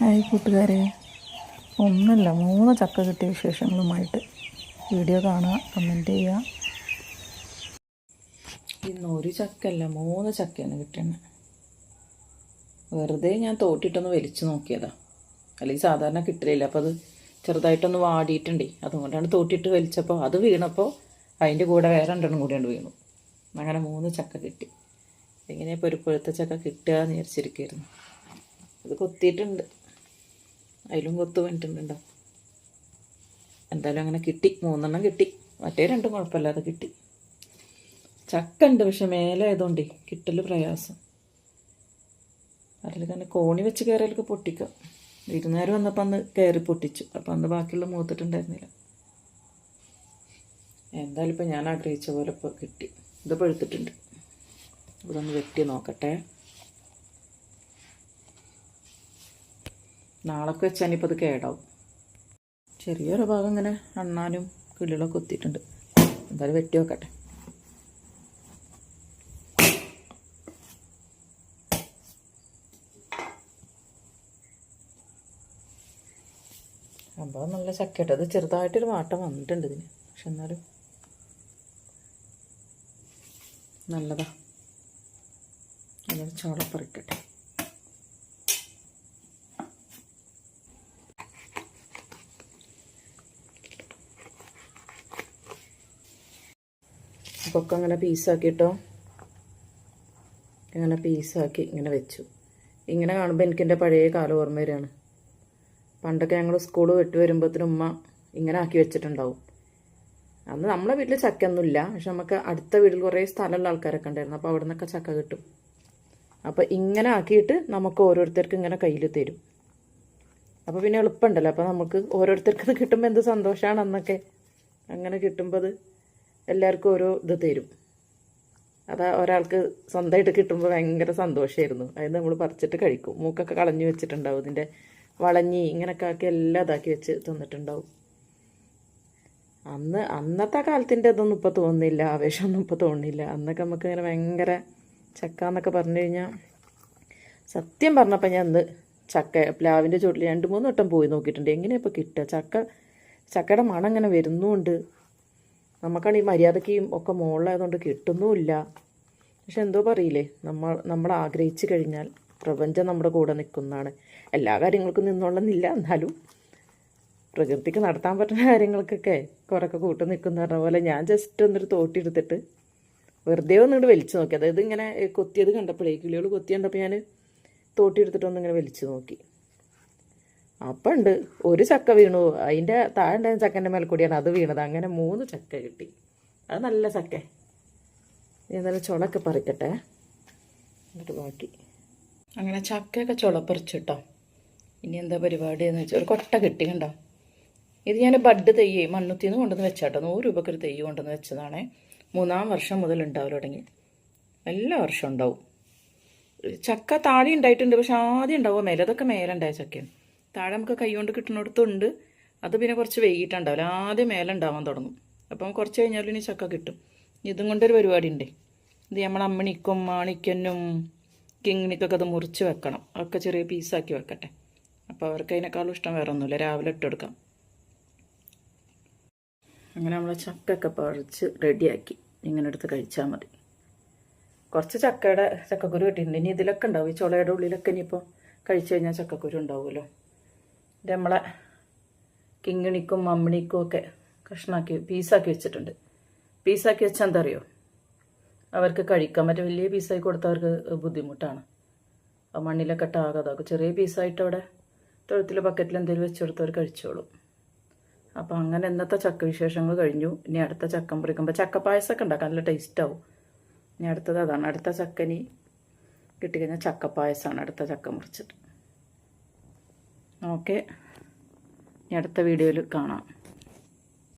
Hi കൂട്ടുകാരെ. ഒന്നല്ല മൂന്ന് ചക്ക കിട്ടിയ വിശേഷങ്ങളുമായിട്ട് വീഡിയോ കാണുക കമന്റ് ചെയ്യുക. ഇന്ന് ഒരു ചക്കല്ല മൂന്ന് ചക്കയാണ് കിട്ടുന്നത്. വെറുതെ ഞാൻ തോട്ടിട്ടൊന്ന് വലിച്ചു നോക്കിയതാ. അല്ലെങ്കിൽ സാധാരണ കിട്ടില്ല അപ്പോൾ അത് ചെറുതായിട്ടൊന്ന് വാടിയിട്ടുണ്ടേ. അതുകൊണ്ടാണ് തോട്ടിട്ട് വലിച്ചപ്പോൾ അത് വീണപ്പോൾ അതിന്റെ കൂടെ വേറെ രണ്ടെണ്ണം കൂടിയാണ് വീണു. അങ്ങനെ മൂന്ന് ചക്ക കിട്ടി. എങ്ങനെയാ ഇപ്പോൾ ഒരു പഴുത്ത ചക്ക കിട്ടുക എന്ന് വിചാരിച്ചിരിക്കുകയായിരുന്നു. അത് കൊത്തിയിട്ടുണ്ട്. അതിലും കൊത്തു വന്നിട്ടുണ്ടോ എന്തായാലും അങ്ങനെ കിട്ടി. മൂന്നെണ്ണം കിട്ടി. മറ്റേ രണ്ടും കുഴപ്പമില്ലാതെ കിട്ടി. ചക്ക ഉണ്ട് പക്ഷെ മേലെ ആയതുകൊണ്ടേ കിട്ടൽ പ്രയാസം. അതിൽ തന്നെ കോണി വെച്ച് കയറിയാലൊക്കെ പൊട്ടിക്കാം. വിരുന്നേരം വന്നപ്പോൾ അന്ന് കയറി പൊട്ടിച്ചു. അപ്പം അന്ന് ബാക്കിയുള്ള മൂത്തിട്ടുണ്ടായിരുന്നില്ല. എന്തായാലും ഇപ്പം ഞാൻ ആഗ്രഹിച്ച പോലെ ഇപ്പോൾ കിട്ടി. ഇത് പഴുത്തിട്ടുണ്ട്. ഇവിടെ ഒന്ന് വെട്ടി നോക്കട്ടെ. നാളൊക്കെ വെച്ചാൽ ഇപ്പോൾ അത് കേടാവും. ചെറിയൊരു ഭാഗം ഇങ്ങനെ അണ്ണാനും കിളികളൊക്കെ കുത്തിയിട്ടുണ്ട് എന്തായാലും വെട്ടി വെക്കട്ടെ. സംഭവം നല്ല ചക്കയിട്ട് അത് ചെറുതായിട്ടൊരു വാട്ടം വന്നിട്ടുണ്ട് ഇതിന്. പക്ഷെ എന്നാലും നല്ലതാ. അതിനൊരു ചോള അപ്പോൾ ഒക്കെ അങ്ങനെ പീസാക്കിയിട്ടോ ഇങ്ങനെ പീസാക്കി ഇങ്ങനെ വെച്ചു. ഇങ്ങനെ കാണുമ്പോൾ എനിക്ക് എന്റെ പഴയ കാലം ഓർമ്മ വരികയാണ് പണ്ടൊക്കെ ഞങ്ങൾ സ്കൂൾ വിട്ട് വരുമ്പോഴത്തേനും ഉമ്മ ഇങ്ങനെ ആക്കി വെച്ചിട്ടുണ്ടാവും. അന്ന് നമ്മളെ വീട്ടിൽ ചക്കയൊന്നുമില്ല. പക്ഷെ നമുക്ക് അടുത്ത വീട്ടിൽ കുറേ സ്ഥലമുള്ള ആൾക്കാരൊക്കെ ഉണ്ടായിരുന്നു. അപ്പോൾ അവിടെ നിന്നൊക്കെ ചക്ക കിട്ടും. അപ്പോൾ ഇങ്ങനെ ആക്കിയിട്ട് നമുക്ക് ഓരോരുത്തർക്ക് ഇങ്ങനെ കയ്യിൽ തരും. അപ്പോൾ പിന്നെ എളുപ്പമുണ്ടല്ലോ. അപ്പോൾ നമുക്ക് ഓരോരുത്തർക്ക് കിട്ടുമ്പോൾ എന്ത് സന്തോഷമാണ് അന്നൊക്കെ. അങ്ങനെ കിട്ടുമ്പോൾ എല്ലാവർക്കും ഓരോ ഇത് തരും. അത് ഒരാൾക്ക് സ്വന്തമായിട്ട് കിട്ടുമ്പോൾ ഭയങ്കര സന്തോഷമായിരുന്നു. അതിന് നമ്മൾ പറിച്ചിട്ട് കഴിക്കും. മൂക്കൊക്കെ കളഞ്ഞു വെച്ചിട്ടുണ്ടാവും. ഇതിന്റെ വളഞ്ഞി ഇങ്ങനെയൊക്കെ ആക്കി എല്ലാം ഇതാക്കി വെച്ച് തന്നിട്ടുണ്ടാവും. അന്ന് അന്നത്തെ കാലത്തിന്റെ ഇതൊന്നും ഇപ്പോൾ തോന്നുന്നില്ല. ആവേശമൊന്നും ഇപ്പോൾ തോന്നുന്നില്ല. അന്നൊക്കെ നമുക്ക് ഇങ്ങനെ ഭയങ്കര ചക്ക എന്നൊക്കെ പറഞ്ഞു കഴിഞ്ഞാൽ സത്യം പറഞ്ഞപ്പോൾ ഞാൻ അന്ന് ചക്ക പ്ലാവിന്റെ ചുവട്ടിൽ രണ്ട് മൂന്ന് വട്ടം പോയി നോക്കിയിട്ടുണ്ട്. എങ്ങനെയാണ് ഇപ്പോൾ കിട്ടുക? ചക്ക ചക്കയുടെ മണം ഇങ്ങനെ വരുന്നുമുണ്ട്. നമുക്കാണ് ഈ മര്യാദയ്ക്കും ഒക്കെ മുകളിലായതുകൊണ്ട് കിട്ടുന്നുമില്ല. പക്ഷെ എന്തോ പറയില്ലേ? നമ്മൾ നമ്മൾ ആഗ്രഹിച്ചു കഴിഞ്ഞാൽ പ്രപഞ്ചം നമ്മുടെ കൂടെ നിൽക്കുന്നതാണ്. എല്ലാ കാര്യങ്ങൾക്കും നിന്നോളുന്നില്ല എന്നാലും പ്രകൃതിക്ക് നടത്താൻ പറ്റുന്ന കാര്യങ്ങൾക്കൊക്കെ കുറേയൊക്കെ കൂട്ടു നിൽക്കുന്ന പറഞ്ഞ പോലെ ഞാൻ ജസ്റ്റ് ഒന്നൊരു തോട്ടിയെടുത്തിട്ട് വെറുതെ ഒന്നിങ്ങോട്ട് വലിച്ചു നോക്കി. അതായത് ഇങ്ങനെ കൊത്തിയത് കണ്ടപ്പോഴേ കിളികൾ കൊത്തി കണ്ടപ്പോൾ ഞാൻ തോട്ടിയെടുത്തിട്ട് ഒന്നിങ്ങനെ വലിച്ചു നോക്കി. അപ്പം ഉണ്ട് ഒരു ചക്ക വീണു. അതിന്റെ താഴെ ഉണ്ടായിരുന്ന ചക്കന്റെ മേൽക്കൂടിയാണ് അത് വീണത്. അങ്ങനെ മൂന്ന് ചക്ക കിട്ടി. അത് നല്ല ചക്ക. എന്നാലും ചുളക്കെ പറിക്കട്ടെ. എന്നിട്ട് ബാക്കി. അങ്ങനെ ചക്കയൊക്കെ ചുളപ്പറിച്ചിട്ടോ ഇനി എന്താ പരിപാടി എന്ന് വെച്ചാൽ ഒരു കൊട്ട കിട്ടി കണ്ടോ? ഇത് ഞാൻ ബഡ് തെയ്യേ മണ്ണുത്തിന്ന് കൊണ്ടുവന്ന് വെച്ചാട്ടോ നൂറ് രൂപയ്ക്ക് ഒരു തെയ്യ് കൊണ്ടുവന്ന് വെച്ചതാണേ. മൂന്നാം വർഷം മുതൽ ഉണ്ടാവും തുടങ്ങി. എല്ലാ വർഷവും ഉണ്ടാവും. ചക്ക താഴെ ഉണ്ടായിട്ടുണ്ട്. പക്ഷെ ആദ്യം ഉണ്ടാവുമോ മേലെ. അതൊക്കെ മേലെ ഉണ്ടായ ചക്കയാണ്. താഴെ നമുക്ക് കൈ കൊണ്ട് കിട്ടുന്നിടത്തുണ്ട്. അത് പിന്നെ കുറച്ച് വൈകിട്ടുണ്ടാവില്ല. ആദ്യം മേലെ ഉണ്ടാവാൻ തുടങ്ങും. അപ്പം കുറച്ച് കഴിഞ്ഞാലും ഇനി ചക്ക കിട്ടും. ഇതും കൊണ്ടൊരു പരിപാടി ഉണ്ട് ഇത് നമ്മൾ അമ്മണിക്കും മാണിക്കനും കിങ്ങിണിക്കൊക്കെ അത് മുറിച്ച് വെക്കണം. ഒക്കെ ചെറിയ പീസാക്കി വെക്കട്ടെ. അപ്പോൾ അവർക്ക് അതിനേക്കാളും ഇഷ്ടം വേറെ ഒന്നുമില്ല. രാവിലെ ഇട്ടെടുക്കാം അങ്ങനെ നമ്മൾ ചക്കയൊക്കെ പറിച്ച് റെഡിയാക്കി. ഇങ്ങനെ എടുത്ത് കഴിച്ചാൽ മതി. കുറച്ച് ചക്കയുടെ ചക്കക്കുരു കിട്ടിയിട്ടുണ്ട്. ഇനി ഇതിലൊക്കെ ഉണ്ടാവും. ഈ ചുളയുടെ ഉള്ളിലൊക്കെ ഇനിയിപ്പോൾ കഴിച്ചു കഴിഞ്ഞാൽ ചക്കക്കുരു ഉണ്ടാവുമല്ലോ. ഇത് നമ്മളെ കിങ്ങിണിക്കും മമ്മിണിക്കും ഒക്കെ കഷ്ണാക്കി പീസാക്കി വെച്ചിട്ടുണ്ട്. പീസാക്കി വെച്ചാൽ എന്താ അറിയോ അവർക്ക് കഴിക്കാൻ മറ്റേ വലിയ പീസായി കൊടുത്തവർക്ക് ബുദ്ധിമുട്ടാണ്. ആ മണ്ണിലൊക്കെ ഇട്ടാകെ അതാക്കും. ചെറിയ പീസായിട്ട് അവിടെ തൊഴുത്തിൽ ബക്കറ്റിൽ എന്തെങ്കിലും വെച്ചെടുത്തവർ കഴിച്ചോളും. അപ്പോൾ അങ്ങനെ ഇന്നത്തെ ചക്ക വിശേഷങ്ങൾ കഴിഞ്ഞു. ഇനി അടുത്ത ചക്കം ചക്ക ചക്കപ്പായസമൊക്കെ ഉണ്ടാക്കാം. നല്ല ടേസ്റ്റ് ആവും. ഇനി അടുത്തത് അതാണ്. അടുത്ത ചക്കനി കിട്ടിക്കഴിഞ്ഞാൽ ചക്കപ്പായസമാണ് അടുത്ത ചക്ക മുറിച്ചിട്ട്. ഓക്കെ. അടുത്ത വീഡിയോയിൽ കാണാം.